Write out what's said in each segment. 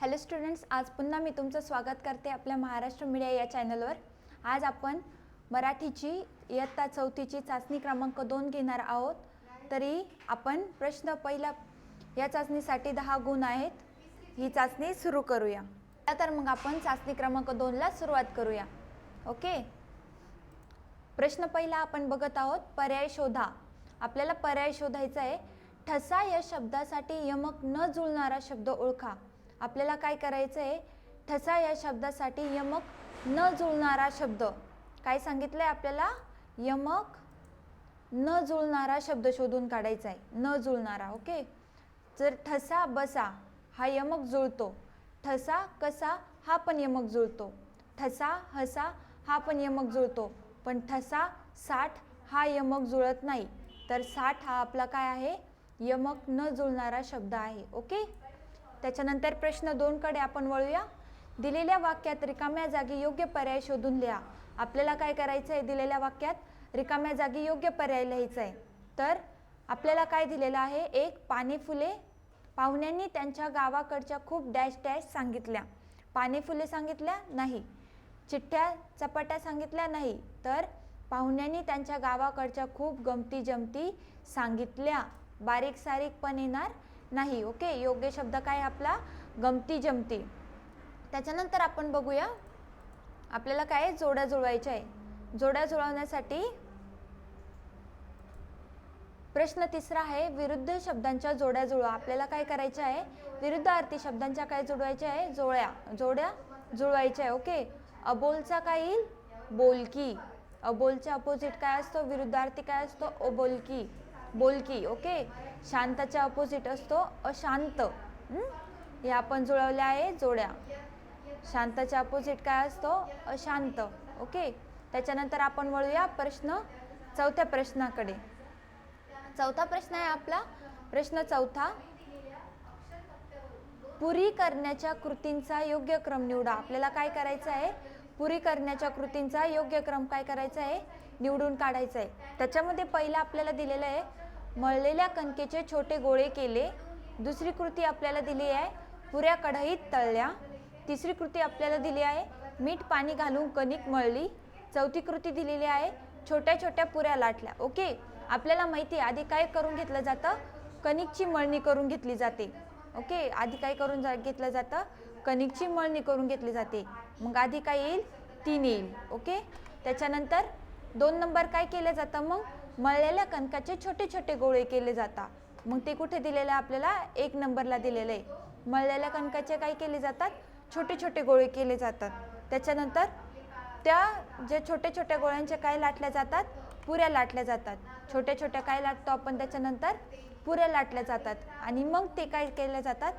Hello students आज पुन्हा मी तुमचं स्वागत करते आपल्या महाराष्ट्र मीडिया या चॅनलवर आज आपण मराठीची इयत्ता चौथीची चाचणी क्रमांक दोन घेणार आहोत. तरी आपण प्रश्न पहिला या चाचणीसाठी दहा गुण आहेत. ही चाचणी सुरू करूया. तर मग आपण चाचणी क्रमांक दोनला सुरुवात करूया. ओके प्रश्न पहिला आपण बघत आहोत पर्याय शोधा. आपल्याला पर्याय शोधायचा आहे. ठसा या शब्दासाठी यमक न जुळणारा शब्द ओळखा. आपल्याला काय करायचं आहे ठसा या शब्दासाठी यमक न जुळणारा शब्द. काय सांगितलं आहे आपल्याला? यमक न जुळणारा शब्द शोधून काढायचा आहे न जुळणारा ओके? जर ठसा बसा हा यमक जुळतो. ठसा कसा हा पण यमक जुळतो. ठसा हसा हा पण यमक जुळतो. पण ठसा साठ हा यमक जुळत नाही. तर साठ हा आपला काय आहे? यमक न जुळणारा शब्द आहे ओके? त्याच्यानंतर प्रश्न दोनकडे आपण वळूया. दिलेल्या वाक्यात रिकाम्या जागी योग्य पर्याय शोधून लिहा. आपल्याला काय करायचं आहे दिलेल्या वाक्यात? रिकाम्या जागी योग्य पर्याय लिहायचा आहे तर आपल्याला काय दिलेलं आहे? एक पाणी फुले. पाहुण्यांनी त्यांच्या गावाकडच्या खूप डॅश डॅश सांगितल्या. पाणी फुले सांगितल्या? नाही. चिठ्ठ्या चपाट्या सांगितल्या? नाही. तर पाहुण्यांनी त्यांच्या गावाकडच्या खूप गमती जमती सांगितल्या. बारीक सारीक पण येणार. नाही ओके? योग्य शब्द काय आपला? गमती जमती. त्याच्यानंतर आपण बघूया आपल्याला काय जोड्या जुळवायच्या आहे. जोड्या जुळवण्यासाठी प्रश्न तिसरा आहे विरुद्ध शब्दांच्या जोड्या जुळवा. आपल्याला काय करायचं आहे? विरुद्ध अर्थी शब्दांच्या काय जुळवायच्या आहे? जोड्या जोड्या जुळवायच्या आहे ओके? अबोलचा काय येईल? बोलकी. अबोलच्या अपोजिट काय असतो? विरुद्धार्थी काय असतो? अबोलकी. बोलकी ओके? शांताच्या अपोजिट असतो अशांत. हे? आपण जुळवल्या आहे जोड्या. शांताच्या अपोजिट काय असतो? अशांत. ओके त्याच्यानंतर आपण वळूया प्रश्न चौथ्या प्रश्नाकडे. चौथा प्रश्न आहे आपला. प्रश्न चौथा. पुरी करण्याच्या कृतींचा योग्य क्रम निवडा. आपल्याला काय करायचं आहे? पुरी करण्याच्या कृतींचा योग्य क्रम काय करायचा आहे? निवडून काढायचा आहे. त्याच्यामध्ये पहिला आपल्याला दिलेलं आहे मळलेल्या कणकेचे छोटे गोळे केले. दुसरी कृती आपल्याला दिली आहे. पुऱ्या कढईत तळल्या. तिसरी कृती आपल्याला दिली आहे. मीठ पाणी घालून कणिक मळली. चौथी कृती दिलेली आहे. छोट्या छोट्या पुऱ्या लाटल्या. ओके? आपल्याला माहिती आहे आधी काय करून घेतलं जातं? कणिकची मळणी करून घेतली जाते. ओके? आधी काय करून जा घेतलं जातं? कणिकची मळणी करून घेतली जाते. मग आधी काय येईल? तीन येईल ओके? त्याच्यानंतर दोन नंबर काय केलं जातं? मग मळलेल्या कणकाचे छोटे छोटे गोळे केले जातात. मग ते कुठे दिलेलं आहे आपल्याला? एक नंबरला दिलेलं आहे. मळलेल्या कणकाचे काय केले जातात? छोटे छोटे गोळे केले जातात. त्याच्यानंतर त्या जे छोट्या छोट्या गोळ्यांच्या काय लाटल्या जातात? पुऱ्या लाटल्या जातात. छोट्या छोट्या काय लाटतो आपण त्याच्यानंतर? पुऱ्या लाटल्या जातात. आणि मग ते काय केल्या जातात?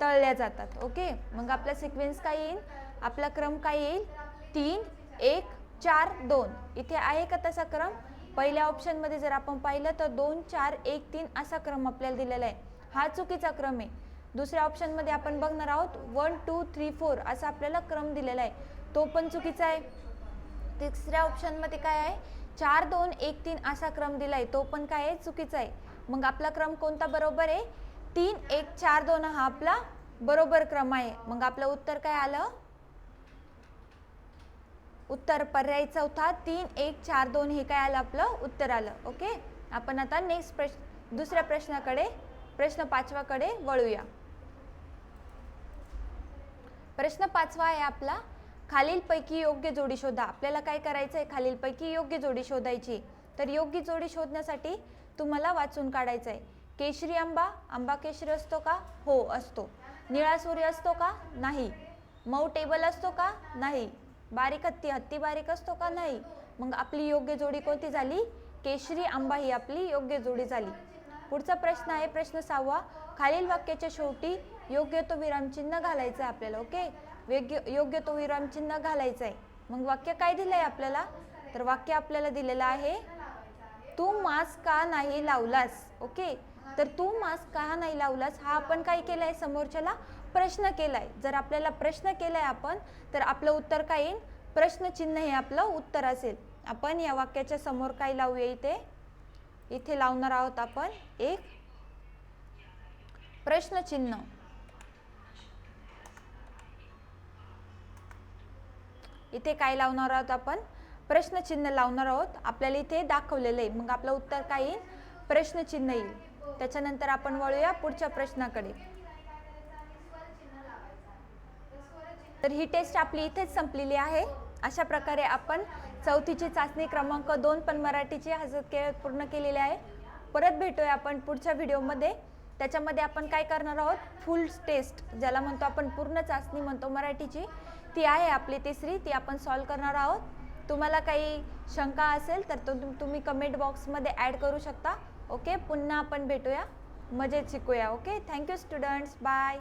तळल्या जातात. ओके? मग आपला सिक्वेन्स काय येईल? आपला क्रम काय येईल? तीन एक चार दोन. इथे आहे का तसा क्रम? पहिल्या ऑप्शनमध्ये जर आपण पाहिलं तर दोन चार एक तीन असा क्रम आपल्याला दिलेला आहे. हा चुकीचा क्रम आहे. दुसऱ्या ऑप्शनमध्ये आपण बघणार आहोत वन टू थ्री फोर असा आपल्याला क्रम दिलेला आहे. तो पण चुकीचा आहे. तिसऱ्या ऑप्शनमध्ये काय आहे? चार दोन एक तीन असा क्रम दिला आहे तो पण काय आहे? चुकीचा आहे. मग आपला क्रम कोणता बरोबर आहे? तीन एक चार दोन हा आपला बरोबर क्रम आहे. मग आपलं उत्तर काय आलं? उत्तर पर्याय चौथा तीन एक चार दोन हे काय आलं आपलं? उत्तर आलं. ओके आपण आता नेक्स्ट प्रश्न दुसऱ्या प्रश्नाकडे प्रश्न पाचवाकडे वळूया. प्रश्न पाचवा आहे आपला खालीलपैकी योग्य जोडी शोधा. आपल्याला काय करायचं आहे खालीलपैकी योग्य जोडी शोधायची. तर योग्य जोडी शोधण्यासाठी तुम्हाला वाचून काढायचं आहे केशरी आंबा आंबा केशरी असतो का? हो असतो. निळा सूर्य असतो का? नाही. मऊ टेबल असतो का? नाही. बारीक हत्ती हत्ती बारीक असतो का नाही? मग आपली योग्य जोडी कोणती झाली? केशरी आंबा ही आपली योग्य जोडी झाली. पुढचा प्रश्न आहे प्रश्न सहावा. खालील वाक्याच्या शेवटी योग्य तो विरामचिन्ह घालायचं आहे आपल्याला ओके? योग्य योग्य तो विरामचिन्ह घालायचं आहे मग वाक्य काय दिलं आहे आपल्याला? तर वाक्य आपल्याला दिलेलं आहे तू मास्क का नाही लावलास? ओके? तर तू मास्क का नाही लावलास? हा आपण काय केलं आहे समोरच्याला? प्रश्न केलाय. जर आपल्याला प्रश्न केलाय आपण तर आपलं उत्तर काय येईल? प्रश्नचिन्ह हे आपलं उत्तर असेल. आपण या वाक्याच्या समोर काय लावूया इथे? इथे लावणार आहोत आपण एक प्रश्नचिन्ह. इथे काय लावणार आहोत आपण? प्रश्नचिन्ह लावणार आहोत. आपल्याला इथे दाखवलेलं आहे. मग आपलं उत्तर काय येईल? प्रश्नचिन्ह येईल. त्याच्यानंतर आपण वळूया पुढच्या प्रश्नाकडे. तर ही टेस्ट आपली इथेच संपलेली आहे. अशा प्रकारे आपण चौथीची चाचणी क्रमांक दोन पण मराठीची हजत के पूर्ण केलेली आहे. परत भेटूया आपण पुढच्या व्हिडिओमध्ये. त्याच्यामध्ये आपण काय करणार आहोत? फुल टेस्ट ज्याला म्हणतो आपण पूर्ण चाचणी म्हणतो मराठीची. ती आहे आपली तिसरी ती आपण सॉल्व करणार आहोत. तुम्हाला काही शंका असेल तर तो तुम- तुम्ही कमेंट बॉक्समध्ये ॲड करू शकता. ओके पुन्हा आपण भेटूया. मजेत शिकूया. Okay thank you students. Bye.